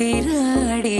கதிராடே